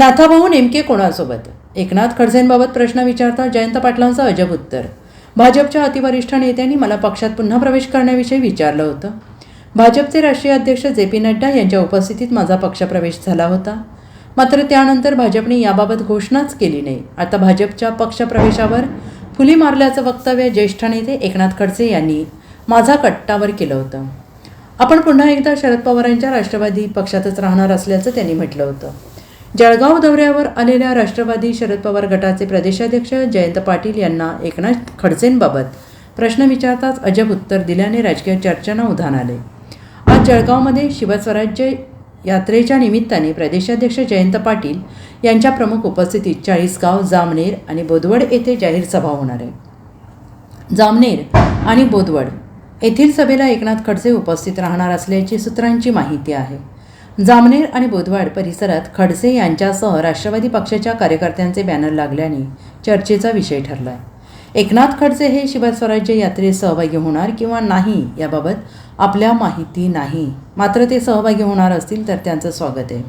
नाथाभाऊ नेमके कोणासोबत? एकनाथ खडसेंबाबत प्रश्न विचारता जयंत पाटलांचं अजब उत्तर. भाजपच्या अतिवरिष्ठ नेत्यांनी मला पक्षात पुन्हा प्रवेश करण्याविषयी विचारलं होतं. भाजपचे राष्ट्रीय अध्यक्ष जे पी नड्डा यांच्या उपस्थितीत माझा पक्षप्रवेश झाला होता. मात्र त्यानंतर भाजपने याबाबत घोषणाच केली नाही. आता भाजपच्या पक्षप्रवेशावर फुली मारल्याचं वक्तव्य ज्येष्ठ नेते एकनाथ खडसे यांनी माझा कट्टावर केलं होतं. आपण पुन्हा एकदा शरद पवारांच्या राष्ट्रवादी पक्षातच राहणार असल्याचं त्यांनी म्हटलं होतं. जळगाव दौऱ्यावर आलेल्या राष्ट्रवादी शरद पवार गटाचे प्रदेशाध्यक्ष जयंत पाटील यांना एकनाथ खडसेंबाबत प्रश्न विचारताच अजब उत्तर दिल्याने राजकीय चर्चांना उधाण आले. आज जळगावमध्ये शिवस्वराज्य यात्रेच्या निमित्ताने प्रदेशाध्यक्ष जयंत पाटील यांच्या प्रमुख उपस्थितीत चाळीसगाव जामनेर आणि बोदवड येथे जाहीर सभा होणार आहे. जामनेर आणि बोदवड येथील सभेला एकनाथ खडसे उपस्थित राहणार असल्याची सूत्रांची माहिती आहे. जामनेर आणि बुधवाड परिसरात खडसे यांच्यासह राष्ट्रवादी पक्षाच्या कार्यकर्त्यांचे बॅनर लागल्याने चर्चेचा विषय ठरला आहे एकनाथ खडसे हे शिवस्वराज्य यात्रेत सहभागी होणार किंवा नाही याबाबत आपल्या माहिती नाही. मात्र ते सहभागी होणार असतील तर त्यांचं स्वागत आहे.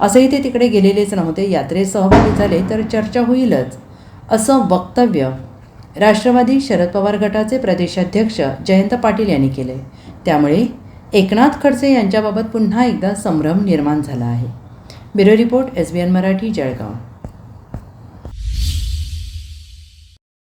असंही ते तिकडे गेलेलेच नव्हते. यात्रेत सहभागी झाले तर चर्चा होईलच असं वक्तव्य राष्ट्रवादी शरद पवार गटाचे प्रदेशाध्यक्ष जयंत पाटील यांनी केले त्यामुळे एकनाथ खडसे यांच्याबाबत पुन्हा एकदा संभ्रम निर्माण झाला आहे. Bureau report S B N Marathi Jalgaon.